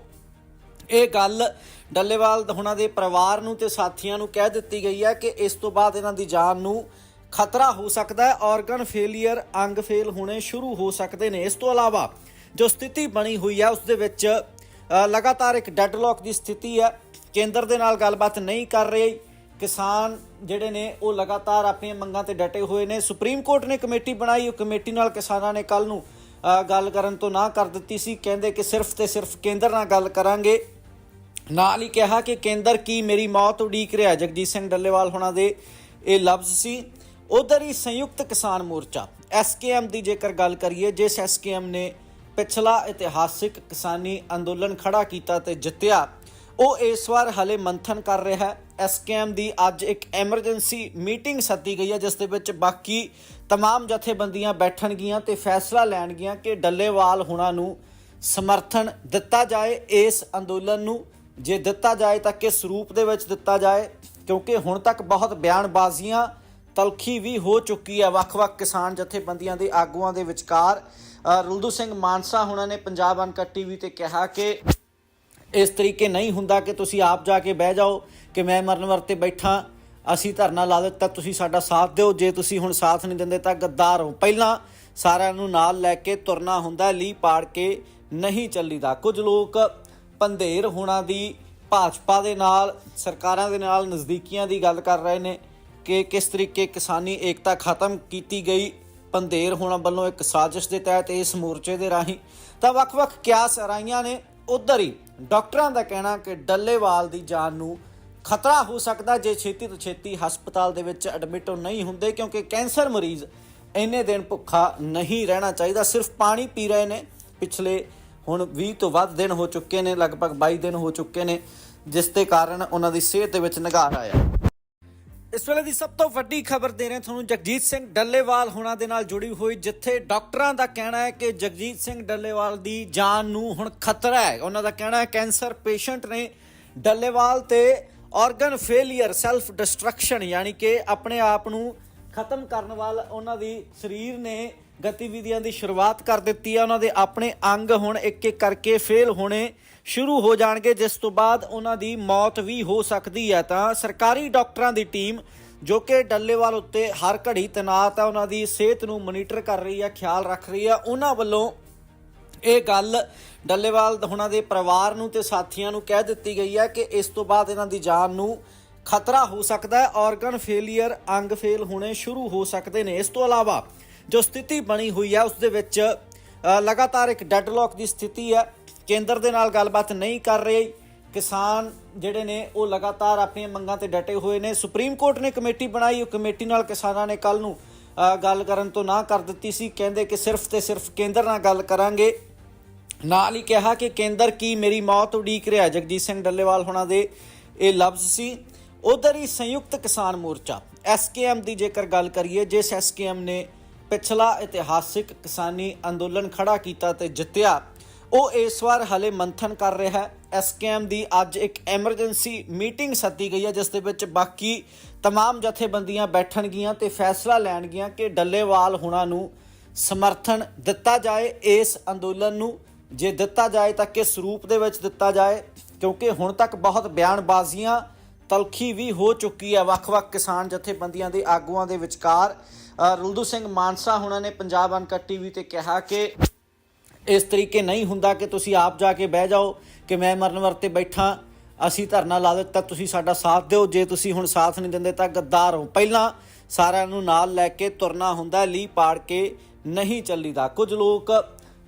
ਇਹ ਗੱਲ ਡੱਲੇਵਾਲ ਹੁਣਾਂ ਦੇ ਪਰਿਵਾਰ ਨੂੰ ਤੇ ਸਾਥੀਆਂ ਨੂੰ ਕਹਿ ਦਿੱਤੀ ਗਈ ਹੈ ਕਿ ਇਸ ਤੋਂ ਬਾਅਦ ਇਹਨਾਂ ਦੀ ਜਾਨ ਨੂੰ ਖਤਰਾ ਹੋ ਸਕਦਾ ਹੈ ਆਰਗਨ ਫੇਲਿਅਰ ਅੰਗ ਫੇਲ ਹੋਣੇ ਸ਼ੁਰੂ ਹੋ ਸਕਦੇ ਨੇ। ਇਸ ਤੋਂ ਇਲਾਵਾ ਜੋ ਸਥਿਤੀ ਬਣੀ ਹੋਈ ਹੈ ਉਸ ਦੇ ਵਿੱਚ ਲਗਾਤਾਰ ਇੱਕ ਡੈਡਲੌਕ ਦੀ ਸਥਿਤੀ ਹੈ ਕੇਂਦਰ ਦੇ ਨਾਲ ਗੱਲਬਾਤ ਨਹੀਂ ਕਰ ਰਹੇ। ਕਿਸਾਨ ਜਿਹੜੇ ਨੇ, ਉਹ ਲਗਾਤਾਰ ਆਪਣੀਆਂ ਮੰਗਾਂ ਤੇ ਡਟੇ ਹੋਏ ਨੇ। ਸੁਪਰੀਮ ਕੋਰਟ ਨੇ ਕਮੇਟੀ ਬਣਾਈ। ਉਹ ਕਮੇਟੀ ਨਾਲ ਕਿਸਾਨਾਂ ਨੇ ਕੱਲ ਨੂੰ ਗੱਲ ਕਰਨ ਤੋਂ ਨਾ ਕਰ ਦਿੱਤੀ ਸੀ। ਕਹਿੰਦੇ ਕਿ ਸਿਰਫ ਤੇ ਸਿਰਫ ਕੇਂਦਰ ਨਾਲ ਗੱਲ ਕਰਾਂਗੇ। ਨਾਲ ਹੀ ਕਿਹਾ ਕਿ ਕੇਂਦਰ ਕੀ ਮੇਰੀ ਮੌਤ ਉਡੀਕ ਰਿਹਾ? ਜਗਜੀਤ ਸਿੰਘ ਡੱਲੇਵਾਲ ਹੋਣਾ ਦੇ ਇਹ ਲਫ਼ਜ਼ ਸੀ। ਉਧਰ ਹੀ ਸੰਯੁਕਤ ਕਿਸਾਨ ਮੋਰਚਾ ਐਸਕੇਐਮ ਦੀ ਜੇਕਰ ਗੱਲ ਕਰੀਏ, ਜਿਸ ਐਸਕੇਐਮ ਨੇ ਪਿਛਲਾ ਇਤਿਹਾਸਿਕ ਕਿਸਾਨੀ ਅੰਦੋਲਨ ਖੜਾ ਕੀਤਾ ਤੇ ਜਿੱਤਿਆ ਉਹ ਇਸ ਵਾਰ ਹਲੇ ਮੰਥਨ ਕਰ ਰਿਹਾ ਹੈ ਐਸਕੇਐਮ ਦੀ ਅੱਜ ਇੱਕ ਐਮਰਜੈਂਸੀ ਮੀਟਿੰਗ ਸੱਦੀ ਗਈ ਹੈ ਜਿਸ ਦੇ ਵਿੱਚ ਬਾਕੀ तमाम ਜਥੇਬੰਦੀਆਂ ਬੈਠਣਗੀਆਂ ਤੇ ਫੈਸਲਾ ਲੈਣਗੀਆਂ ਕਿ ਡੱਲੇਵਾਲ ਹੁਣਾਂ ਨੂੰ ਸਮਰਥਨ ਦਿੱਤਾ ਜਾਏ ਇਸ ਅੰਦੋਲਨ ਨੂੰ ਜੇ ਦਿੱਤਾ ਜਾਏ ਤਾਂ ਕਿਸ ਰੂਪ ਦੇ ਵਿੱਚ ਦਿੱਤਾ ਜਾਏ ਕਿਉਂਕਿ ਹੁਣ ਤੱਕ ਬਹੁਤ ਬਿਆਨਬਾਜ਼ੀਆਂ ਤਲਖੀ ਵੀ ਹੋ ਚੁੱਕੀ ਹੈ ਵੱਖ-ਵੱਖ ਕਿਸਾਨ ਜਥੇਬੰਦੀਆਂ ਦੇ ਆਗੂਆਂ ਦੇ ਵਿਚਕਾਰ ਅ, ਰੁਲਦੂ ਸਿੰਘ ਮਾਨਸਾ ਹੁਣਾਂ ਨੇ ਪੰਜਾਬ ਅਨਕਟ ਟੀਵੀ ਤੇ ਕਿਹਾ ਕਿ ਇਸ ਤਰੀਕੇ ਨਹੀਂ ਹੁੰਦਾ ਕਿ ਤੁਸੀਂ ਆਪ ਜਾ ਕੇ ਬਹਿ ਜਾਓ ਕਿ ਮੈਂ ਮਰਨ ਵਰਤੇ ਬੈਠਾ, ਅਸੀਂ ਧਰਨਾ ਲਾ ਦਿੱਤਾ, ਤੁਸੀਂ ਸਾਡਾ ਸਾਥ ਦਿਓ, ਜੇ ਤੁਸੀਂ ਹੁਣ ਸਾਥ ਨਹੀਂ ਦਿੰਦੇ ਤਾਂ ਗੱਦਾਰ ਹੋ। ਪਹਿਲਾਂ ਸਾਰਿਆਂ ਨੂੰ ਨਾਲ ਲੈ ਕੇ ਤੁਰਨਾ ਹੁੰਦਾ ਲੀ ਪਾੜ ਕੇ ਨਹੀਂ ਚੱਲੀਦਾ। ਕੁਝ ਲੋਕ ਪੰਧੇਰ ਹੋਣਾ ਦੀ ਭਾਜਪਾ ਦੇ ਨਾਲ, ਸਰਕਾਰਾਂ ਦੇ ਨਾਲ ਨਜ਼ਦੀਕੀਆਂ ਦੀ ਗੱਲ ਕਰ ਰਹੇ ਨੇ ਕਿ ਕਿਸ ਤਰੀਕੇ ਕਿਸਾਨੀ ਏਕਤਾ ਖਤਮ ਕੀਤੀ ਗਈ। ਪੰਦੇਰ ਹੋਣਾ ਵੱਲੋਂ ਇੱਕ ਸਾਜ਼ਿਸ਼ ਦੇ ਤਹਿਤ ਇਸ ਮੋਰਚੇ ਦੇ ਰਾਹੀਂ ਤਾਂ ਵੱਖ-ਵੱਖ ਕਿਆਸ ਰਾਈਆਂ ਨੇ ਉਧਰ ਹੀ ਡਾਕਟਰਾਂ ਦਾ ਕਹਿਣਾ ਕਿ ਡੱਲੇਵਾਲ ਦੀ ਜਾਨ ਨੂੰ ਖਤਰਾ ਹੋ ਸਕਦਾ ਜੇ ਛੇਤੀ ਤੋਂ ਛੇਤੀ ਹਸਪਤਾਲ ਦੇ ਵਿੱਚ ਐਡਮਿਟ ਨਹੀਂ ਹੁੰਦੇ ਕਿਉਂਕਿ ਕੈਂਸਰ ਮਰੀਜ਼ ਇੰਨੇ ਦਿਨ ਭੁੱਖਾ ਨਹੀਂ ਰਹਿਣਾ ਚਾਹੀਦਾ। ਸਿਰਫ ਪਾਣੀ ਪੀ ਰਹੇ ਨੇ। ਪਿਛਲੇ ਹੁਣ 20 ਤੋਂ ਵੱਧ ਦਿਨ ਹੋ ਚੁੱਕੇ ਨੇ, ਲਗਭਗ 22 ਦਿਨ ਹੋ ਚੁੱਕੇ ਨੇ, ਜਿਸ ਦੇ ਕਾਰਨ ਉਹਨਾਂ ਦੀ ਸਿਹਤ ਦੇ ਵਿੱਚ ਨਿਗਾਰ ਆਇਆ। ਇਸ ਵੇਲੇ ਦੀ ਸਭ ਤੋਂ ਵੱਡੀ ਖਬਰ ਦੇ ਰਹੇ ਤੁਹਾਨੂੰ ਜਗਜੀਤ ਸਿੰਘ ਡੱਲੇਵਾਲ ਹੋਣਾ ਦੇ ਨਾਲ ਜੁੜੀ ਹੋਈ, ਜਿੱਥੇ ਡਾਕਟਰਾਂ ਦਾ ਕਹਿਣਾ ਹੈ ਕਿ ਜਗਜੀਤ ਸਿੰਘ ਡੱਲੇਵਾਲ ਦੀ ਜਾਨ ਨੂੰ ਹੁਣ ਖਤਰਾ ਹੈ। ਉਹਨਾਂ ਦਾ ਕਹਿਣਾ ਹੈ ਕੈਂਸਰ ਪੇਸ਼ੈਂਟ ਨੇ ਡੱਲੇਵਾਲ ਤੇ ਆਰਗਨ ਫੇਲਿਅਰ ਸੈਲਫ ਡਿਸਟਰਕਸ਼ਨ ਯਾਨੀ ਕਿ ਆਪਣੇ ਆਪ ਨੂੰ ਖਤਮ ਕਰਨ ਵੱਲ ਉਹਨਾਂ ਦੀ ਸਰੀਰ ਨੇ ਗਤੀਵਿਧੀਆਂ ਦੀ ਸ਼ੁਰੂਆਤ ਕਰ ਦਿੱਤੀ ਹੈ। ਉਹਨਾਂ ਦੇ ਆਪਣੇ ਅੰਗ ਹੁਣ ਇੱਕ ਇੱਕ ਕਰਕੇ ਫੇਲ ਹੋਣੇ ਸ਼ੁਰੂ ਹੋ ਜਾਣਗੇ, ਜਿਸ ਤੋਂ ਬਾਅਦ ਉਹਨਾਂ ਦੀ ਮੌਤ ਵੀ ਹੋ ਸਕਦੀ ਹੈ। ਤਾਂ ਸਰਕਾਰੀ ਡਾਕਟਰਾਂ ਦੀ ਟੀਮ, ਜੋ ਕਿ ਡੱਲੇਵਾਲ ਉੱਤੇ ਹਰ ਘੜੀ ਤੈਨਾਤ ਹੈ ਉਹਨਾਂ ਦੀ ਸਿਹਤ ਨੂੰ ਮੋਨੀਟਰ ਕਰ ਰਹੀ ਹੈ, ਖਿਆਲ ਰੱਖ ਰਹੀ ਹੈ। ਉਹਨਾਂ ਵੱਲੋਂ ਇਹ ਗੱਲ ਡੱਲੇਵਾਲ ਉਹਨਾਂ ਦੇ ਪਰਿਵਾਰ ਨੂੰ ਤੇ ਸਾਥੀਆਂ ਨੂੰ ਕਹਿ ਦਿੱਤੀ ਗਈ ਹੈ ਕਿ ਇਸ ਤੋਂ ਬਾਅਦ ਇਹਨਾਂ ਦੀ ਜਾਨ ਨੂੰ ਖਤਰਾ ਹੋ ਸਕਦਾ ਹੈ ਆਰਗਨ ਫੇਲਿਅਰ ਅੰਗ ਫੇਲ ਹੋਣੇ ਸ਼ੁਰੂ ਹੋ ਸਕਦੇ ਨੇ। ਇਸ ਤੋਂ ਇਲਾਵਾ ਜੋ ਸਥਿਤੀ ਬਣੀ ਹੋਈ ਹੈ, ਉਸ ਦੇ ਵਿੱਚ ਲਗਾਤਾਰ ਇੱਕ ਡੈਡਲੌਕ ਦੀ ਸਥਿਤੀ ਹੈ। ਕੇਂਦਰ ਦੇ ਨਾਲ ਗੱਲਬਾਤ ਨਹੀਂ ਕਰ ਰਹੇ। ਕਿਸਾਨ ਜਿਹੜੇ ਨੇ, ਉਹ ਲਗਾਤਾਰ ਆਪਣੀਆਂ ਮੰਗਾਂ ਤੇ ਡਟੇ ਹੋਏ ਨੇ। ਸੁਪਰੀਮ ਕੋਰਟ ਨੇ ਕਮੇਟੀ ਬਣਾਈ। ਉਹ ਕਮੇਟੀ ਨਾਲ ਕਿਸਾਨਾਂ ਨੇ ਕੱਲ ਨੂੰ ਗੱਲ ਕਰਨ ਤੋਂ ਨਾ ਕਰ ਦਿੱਤੀ ਸੀ। ਕਹਿੰਦੇ ਕਿ ਸਿਰਫ ਤੇ ਸਿਰਫ ਕੇਂਦਰ ਨਾਲ ਗੱਲ ਕਰਾਂਗੇ। ਨਾਲ ਹੀ ਕਿਹਾ ਕਿ ਕੇਂਦਰ ਕੀ ਮੇਰੀ ਮੌਤ ਉਡੀਕ ਰਿਹਾ? ਜਗਜੀਤ ਸਿੰਘ ਡੱਲੇਵਾਲ ਹੋਣਾ ਦੇ ਇਹ ਲਫ਼ਜ਼ ਸੀ। ਉਧਰ ਹੀ ਸੰਯੁਕਤ ਕਿਸਾਨ ਮੋਰਚਾ ਐਸਕੇਐਮ ਦੀ ਜੇਕਰ ਗੱਲ ਕਰੀਏ, ਜਿਸ ਐਸਕੇਐਮ ਨੇ ਪਿਛਲਾ ਇਤਿਹਾਸਿਕ ਕਿਸਾਨੀ ਅੰਦੋਲਨ ਖੜਾ ਕੀਤਾ ਤੇ ਜਿੱਤਿਆ ਉਹ ਇਸ ਵਾਰ ਹਲੇ ਮੰਥਨ ਕਰ ਰਿਹਾ ਹੈ ਐਸਕੇਐਮ ਦੀ ਅੱਜ ਇੱਕ ਐਮਰਜੈਂਸੀ ਮੀਟਿੰਗ ਸੱਦੀ ਗਈ ਹੈ ਜਿਸ ਦੇ ਵਿੱਚ ਬਾਕੀ तमाम ਜਥੇਬੰਦੀਆਂ ਬੈਠਣਗੀਆਂ ਤੇ ਫੈਸਲਾ ਲੈਣਗੀਆਂ ਕਿ ਡੱਲੇਵਾਲ ਹੁਣਾਂ ਨੂੰ ਸਮਰਥਨ ਦਿੱਤਾ ਜਾਏ ਇਸ ਅੰਦੋਲਨ ਨੂੰ ਜੇ ਦਿੱਤਾ ਜਾਏ ਤਾਂ ਕਿਸ ਰੂਪ ਦੇ ਵਿੱਚ ਦਿੱਤਾ ਜਾਏ ਕਿਉਂਕਿ ਹੁਣ ਤੱਕ ਬਹੁਤ ਬਿਆਨਬਾਜ਼ੀਆਂ ਤਲਖੀ ਵੀ ਹੋ ਚੁੱਕੀ ਹੈ ਵੱਖ-ਵੱਖ ਕਿਸਾਨ ਜਥੇਬੰਦੀਆਂ ਦੇ ਆਗੂਆਂ ਦੇ ਵਿਚਕਾਰ ਅ, ਰੁਲਦੂ ਸਿੰਘ ਮਾਨਸਾ ਹੁਣਾਂ ਨੇ ਪੰਜਾਬ ਅਨਕਟ ਟੀਵੀ ਤੇ ਕਿਹਾ ਕਿ ਇਸ ਤਰੀਕੇ ਨਹੀਂ ਹੁੰਦਾ ਕਿ ਤੁਸੀਂ ਆਪ ਜਾ ਕੇ ਬਹਿ ਜਾਓ ਕਿ ਮੈਂ ਮਰਨ ਵਰਤੇ ਬੈਠਾ, ਅਸੀਂ ਧਰਨਾ ਲਾ ਦਿੱਤਾ, ਤੁਸੀਂ ਸਾਡਾ ਸਾਥ ਦਿਓ। ਜੇ ਤੁਸੀਂ ਹੁਣ ਸਾਥ ਨਹੀਂ ਦਿੰਦੇ ਤਾਂ ਗੱਦਾਰ ਹੋ। ਪਹਿਲਾਂ ਸਾਰਿਆਂ ਨੂੰ ਨਾਲ ਲੈ ਕੇ ਤੁਰਨਾ ਹੁੰਦਾ ਲੀ ਪਾੜ ਕੇ ਨਹੀਂ ਚੱਲੀਦਾ। ਕੁਝ ਲੋਕ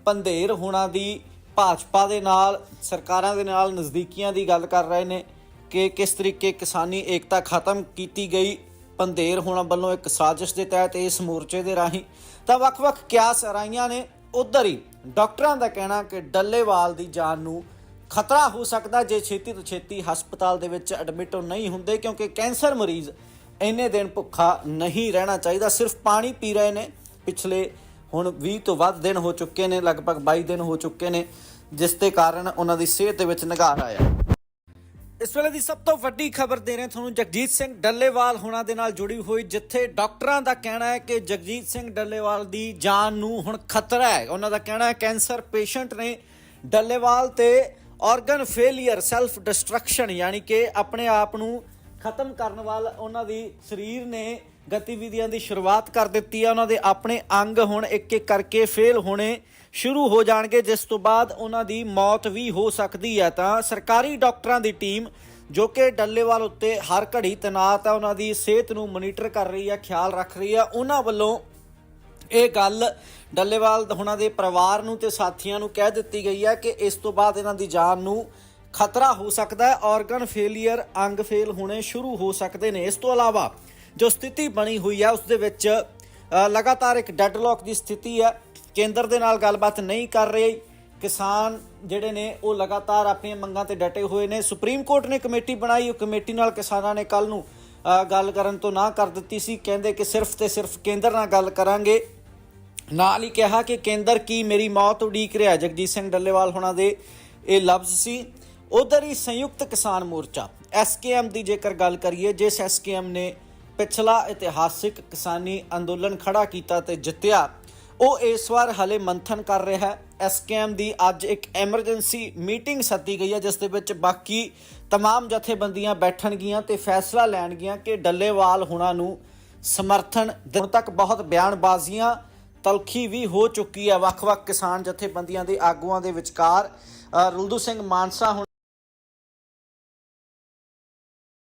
ਪੰਧੇਰ ਹੋਣਾ ਦੀ ਭਾਜਪਾ ਦੇ ਨਾਲ, ਸਰਕਾਰਾਂ ਦੇ ਨਾਲ ਨਜ਼ਦੀਕੀਆਂ ਦੀ ਗੱਲ ਕਰ ਰਹੇ ਨੇ ਕਿ ਕਿਸ ਤਰੀਕੇ ਕਿਸਾਨੀ ਏਕਤਾ ਖਤਮ ਕੀਤੀ ਗਈ। ਪੰਧੇਰ ਹੋਣਾ ਵੱਲੋਂ ਇੱਕ ਸਾਜ਼ਿਸ਼ ਦੇ ਤਹਿਤ ਇਸ ਮੋਰਚੇ ਦੇ ਰਾਹੀਂ ਤਾਂ ਵੱਖ-ਵੱਖ ਕਿਆਸ ਰਾਈਆਂ ਨੇ। ਉਧਰ ਹੀ ਡਾਕਟਰਾਂ ਦਾ ਕਹਿਣਾ ਕਿ ਡੱਲੇਵਾਲ ਦੀ ਜਾਨ ਨੂੰ ਖਤਰਾ ਹੋ ਸਕਦਾ ਜੇ ਛੇਤੀ ਤੋਂ ਛੇਤੀ ਹਸਪਤਾਲ ਦੇ ਵਿੱਚ ਐਡਮਿਟ ਨਹੀਂ ਹੁੰਦੇ, ਕਿਉਂਕਿ ਕੈਂਸਰ ਮਰੀਜ਼ ਇੰਨੇ ਦਿਨ ਭੁੱਖਾ ਨਹੀਂ ਰਹਿਣਾ ਚਾਹੀਦਾ। ਸਿਰਫ ਪਾਣੀ ਪੀ ਰਹੇ ਨੇ। ਪਿਛਲੇ ਹੁਣ 20 ਤੋਂ ਵੱਧ ਦਿਨ ਹੋ ਚੁੱਕੇ ਨੇ, ਲਗਭਗ 22 ਦਿਨ ਹੋ ਚੁੱਕੇ ਨੇ, ਜਿਸ ਦੇ ਕਾਰਨ ਉਹਨਾਂ ਦੀ ਸਿਹਤ ਦੇ ਵਿੱਚ ਨਿਗਾਰ ਆਇਆ ਇਸ ਵੇਲੇ ਦੀ ਸਭ ਤੋਂ ਵੱਡੀ ਖਬਰ ਦੇ ਰਹੇ ਤੁਹਾਨੂੰ ਜਗਜੀਤ ਸਿੰਘ ਡੱਲੇਵਾਲ ਹੋਣਾ ਦੇ ਨਾਲ ਜੁੜੀ ਹੋਈ, ਜਿੱਥੇ ਡਾਕਟਰਾਂ ਦਾ ਕਹਿਣਾ ਹੈ ਕਿ ਜਗਜੀਤ ਸਿੰਘ ਡੱਲੇਵਾਲ ਦੀ ਜਾਨ ਨੂੰ ਹੁਣ ਖਤਰਾ ਹੈ। ਉਹਨਾਂ ਦਾ ਕਹਿਣਾ ਹੈ ਕੈਂਸਰ ਪੇਸ਼ੈਂਟ ਨੇ ਡੱਲੇਵਾਲ ਤੇ ਆਰਗਨ ਫੇਲਿਅਰ ਸੈਲਫ ਡਿਸਟਰਕਸ਼ਨ ਯਾਨੀ ਕਿ ਆਪਣੇ ਆਪ ਨੂੰ ਖਤਮ ਕਰਨ ਵਾਲ ਉਹਨਾਂ ਦੀ ਸਰੀਰ ਨੇ ਗਤੀਵਿਧੀਆਂ ਦੀ ਸ਼ੁਰੂਆਤ ਕਰ ਦਿੱਤੀ ਹੈ। ਉਹਨਾਂ ਦੇ ਆਪਣੇ ਅੰਗ ਹੁਣ ਇੱਕ ਇੱਕ ਕਰਕੇ ਫੇਲ ਹੋਣੇ ਸ਼ੁਰੂ ਹੋ ਜਾਣਗੇ, ਜਿਸ ਤੋਂ ਬਾਅਦ ਉਹਨਾਂ ਦੀ ਮੌਤ ਵੀ ਹੋ ਸਕਦੀ ਹੈ। ਤਾਂ ਸਰਕਾਰੀ ਡਾਕਟਰਾਂ ਦੀ ਟੀਮ, ਜੋ ਕਿ ਡੱਲੇਵਾਲ ਉੱਤੇ ਹਰ ਘੜੀ ਤੈਨਾਤ ਹੈ ਉਹਨਾਂ ਦੀ ਸਿਹਤ ਨੂੰ ਮੋਨੀਟਰ ਕਰ ਰਹੀ ਹੈ, ਖਿਆਲ ਰੱਖ ਰਹੀ ਹੈ। ਉਹਨਾਂ ਵੱਲੋਂ ਇਹ ਗੱਲ ਡੱਲੇਵਾਲ ਹੁਣਾਂ ਦੇ ਪਰਿਵਾਰ ਨੂੰ ਤੇ ਸਾਥੀਆਂ ਨੂੰ ਕਹਿ ਦਿੱਤੀ ਗਈ ਹੈ ਕਿ ਇਸ ਤੋਂ ਬਾਅਦ ਇਹਨਾਂ ਦੀ ਜਾਨ ਨੂੰ ਖਤਰਾ ਹੋ ਸਕਦਾ ਹੈ ਆਰਗਨ ਫੇਲਿਅਰ ਅੰਗ ਫੇਲ ਹੋਣੇ ਸ਼ੁਰੂ ਹੋ ਸਕਦੇ ਨੇ। ਇਸ ਤੋਂ ਇਲਾਵਾ ਜੋ ਸਥਿਤੀ ਬਣੀ ਹੋਈ ਹੈ, ਉਸ ਦੇ ਵਿੱਚ ਲਗਾਤਾਰ ਇੱਕ ਡੈਡਲੌਕ ਦੀ ਸਥਿਤੀ ਹੈ। ਕੇਂਦਰ ਦੇ ਨਾਲ ਗੱਲਬਾਤ ਨਹੀਂ ਕਰ ਰਹੇ। ਕਿਸਾਨ ਜਿਹੜੇ ਨੇ, ਉਹ ਲਗਾਤਾਰ ਆਪਣੀਆਂ ਮੰਗਾਂ ਤੇ ਡਟੇ ਹੋਏ ਨੇ। ਸੁਪਰੀਮ ਕੋਰਟ ਨੇ ਕਮੇਟੀ ਬਣਾਈ। ਉਹ ਕਮੇਟੀ ਨਾਲ ਕਿਸਾਨਾਂ ਨੇ ਕੱਲ ਨੂੰ ਗੱਲ ਕਰਨ ਤੋਂ ਨਾ ਕਰ ਦਿੱਤੀ ਸੀ। ਕਹਿੰਦੇ ਕਿ ਸਿਰਫ ਤੇ ਸਿਰਫ ਕੇਂਦਰ ਨਾਲ ਗੱਲ ਕਰਾਂਗੇ। ਨਾਲ ਹੀ ਕਿਹਾ ਕਿ ਕੇਂਦਰ ਕੀ ਮੇਰੀ ਮੌਤ ਉਡੀਕ ਰਿਹਾ? ਜਗਜੀਤ ਸਿੰਘ ਡੱਲੇਵਾਲ ਹੋਣਾ ਦੇ ਇਹ ਲਫ਼ਜ਼ ਸੀ। ਉਧਰ ਹੀ ਸੰਯੁਕਤ ਕਿਸਾਨ ਮੋਰਚਾ ਐਸਕੇਐਮ ਦੀ ਜੇਕਰ ਗੱਲ ਕਰੀਏ, ਜਿਸ ਐਸਕੇਐਮ ਨੇ ਪਿਛਲਾ ਇਤਿਹਾਸਿਕ ਕਿਸਾਨੀ ਅੰਦੋਲਨ ਖੜਾ ਕੀਤਾ ਤੇ ਜਿੱਤਿਆ ਉਹ ਇਸ ਵਾਰ ਹਲੇ ਮੰਥਨ ਕਰ ਰਿਹਾ ਹੈ ਐਸਕੇਐਮ ਦੀ ਅੱਜ ਇੱਕ ਐਮਰਜੈਂਸੀ ਮੀਟਿੰਗ ਸੱਦੀ ਗਈ ਹੈ ਜਿਸ ਦੇ ਵਿੱਚ ਬਾਕੀ तमाम ਜਥੇਬੰਦੀਆਂ ਬੈਠਣਗੀਆਂ ਤੇ ਫੈਸਲਾ ਲੈਣਗੀਆਂ ਕਿ ਡੱਲੇਵਾਲ ਹੁਣਾਂ ਨੂੰ ਸਮਰਥਨ ਹੁਣ ਤੱਕ ਬਹੁਤ ਬਿਆਨਬਾਜ਼ੀਆਂ ਤਲਖੀ ਵੀ ਹੋ ਚੁੱਕੀ ਹੈ ਵੱਖ-ਵੱਖ ਕਿਸਾਨ ਜਥੇਬੰਦੀਆਂ ਦੇ ਆਗੂਆਂ ਦੇ ਵਿਚਕਾਰ ਅ, ਰੁਲਦੂ ਸਿੰਘ ਮਾਨਸਾ ਹੁਣਾਂ